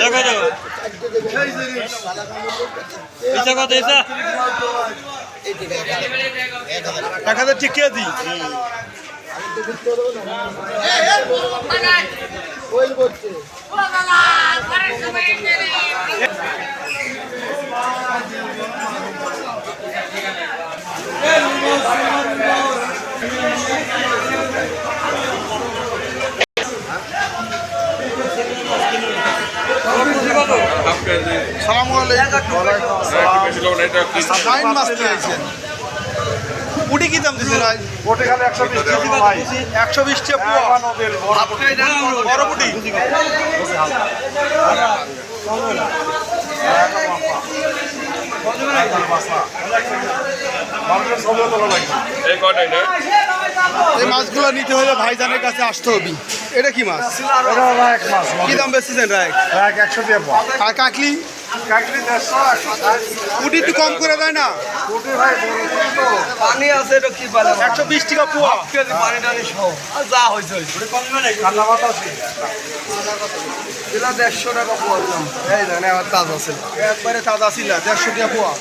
কত ইচ্ছা কত ইচ্ছা? এক হাজার টিকিয়ে দিই সালাম। নাইন মাস নিয়েছেন উটি কি দাম দিছে রাজ ওটা খালি একশো বিশ টাকা ভাই। একশো বিশ টাকা পোয়া। বড় পুটি। সবই তোলা লাগছে এই মাছগুলো নিতে হলে ভাইজানের কাছে আসতে হবে। এটা কি মাছ? কি দাম বেচতেছেন রায়? একশো আর কাকলি? একটু কম করে দেয় না? কোটি ভাই বড় কোটি তো। পানি আছে এটা কি পালে একশো বিশ টাকা পোয়া। কেজি পানি টানি সহ। যা হয়েছে হয়েছে কান্না ভাত আছে। দিলা দেড়শো টাকা এই জানে আমার তাজা ছিল। একবারে তাজা ছিল দেড়শো টাকা পোয়া।